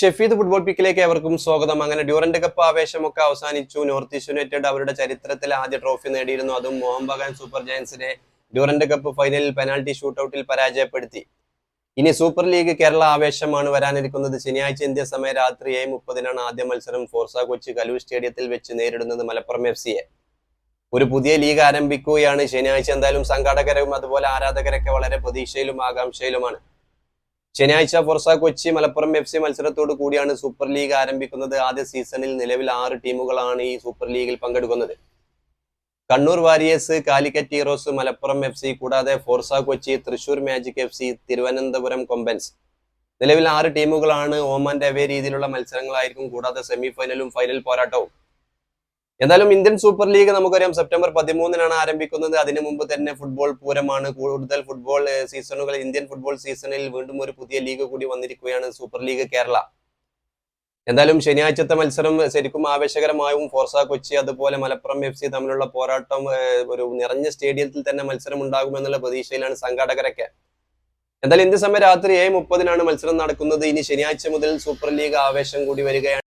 Shefeed football പിക്കിലേക്ക് ഏവർക്കും സ്വാഗതം. അങ്ങനെ ഡ്യൂറന്റ് കപ്പ് ആവേശമൊക്കെ അവസാനിച്ചു. നോർത്ത് ഈസ്റ്റ് യുണൈറ്റഡ് അവരുടെ ചരിത്രത്തിൽ ആദ്യ ട്രോഫി നേടിയിരുന്നു. അതും മോഹൻ ബഗാൻ സൂപ്പർ ജയൻസിനെ ഡ്യൂറന്റ് കപ്പ് ഫൈനലിൽ പെനാൽറ്റി ഷൂട്ടൌട്ടിൽ പരാജയപ്പെടുത്തി. ഇനി സൂപ്പർ ലീഗ് കേരള ആവേശമാണ് വരാനിരിക്കുന്നത്. ശനിയാഴ്ച ഇന്ത്യ സമയം രാത്രി ഏഴ് മുപ്പതിനാണ് ആദ്യ മത്സരം ഫോർസ കൊച്ചി കലൂർ സ്റ്റേഡിയത്തിൽ വെച്ച് നേരിടുന്നത് മലപ്പുറം എഫ് സിയെ. ഒരു പുതിയ ലീഗ് ആരംഭിക്കുകയാണ്. ശനിയാഴ്ച എന്തായാലും സംഘാടകരും അതുപോലെ ആരാധകരൊക്കെ വളരെ പ്രതീക്ഷയിലും ആകാംക്ഷയിലുമാണ്. ശനിയാഴ്ച Forca Kochi Malappuram F C മത്സരത്തോടു കൂടിയാണ് സൂപ്പർ ലീഗ് ആരംഭിക്കുന്നത്. ആദ്യ സീസണിൽ നിലവിൽ ആറ് ടീമുകളാണ് ഈ സൂപ്പർ ലീഗിൽ പങ്കെടുക്കുന്നത്. Kannur warriors Calicut heroes Malappuram F C കൂടാതെ Forca Kochi Thrissur magic F C Thiruvananthapuram Kombans. നിലവിൽ ആറ് ടീമുകളാണ് ഓമാന്റെ അവേ രീതിയിലുള്ള മത്സരങ്ങളായിരിക്കും. കൂടാതെ സെമി ഫൈനലും ഫൈനൽ പോരാട്ടവും. എന്തായാലും ഇന്ത്യൻ സൂപ്പർ ലീഗ് നമുക്കറിയാം സെപ്റ്റംബർ പതിമൂന്നിനാണ് ആരംഭിക്കുന്നത്. അതിനു മുമ്പ് തന്നെ ഫുട്ബോൾ പൂരമാണ്. കൂടുതൽ ഫുട്ബോൾ സീസണുകൾ ഇന്ത്യൻ ഫുട്ബോൾ സീസണിൽ വീണ്ടും ഒരു പുതിയ ലീഗ് കൂടി വന്നിരിക്കുകയാണ് സൂപ്പർ ലീഗ് കേരള. എന്തായാലും ശനിയാഴ്ചത്തെ മത്സരം ശരിക്കും ആവേശകരമായും ഫോർസ കൊച്ചി അതുപോലെ മലപ്പുറം എഫ് സി തമ്മിലുള്ള പോരാട്ടം ഒരു നിറഞ്ഞ സ്റ്റേഡിയത്തിൽ തന്നെ മത്സരം ഉണ്ടാകുമെന്നുള്ള പ്രതീക്ഷയിലാണ് സംഘാടകരൊക്കെ. എന്തായാലും ഇന്ത്യ സമയം രാത്രി ഏഴ് മുപ്പതിനാണ് മത്സരം നടക്കുന്നത്. ഇനി ശനിയാഴ്ച മുതൽ സൂപ്പർ ലീഗ് ആവേശം കൂടി വരികയാണ്.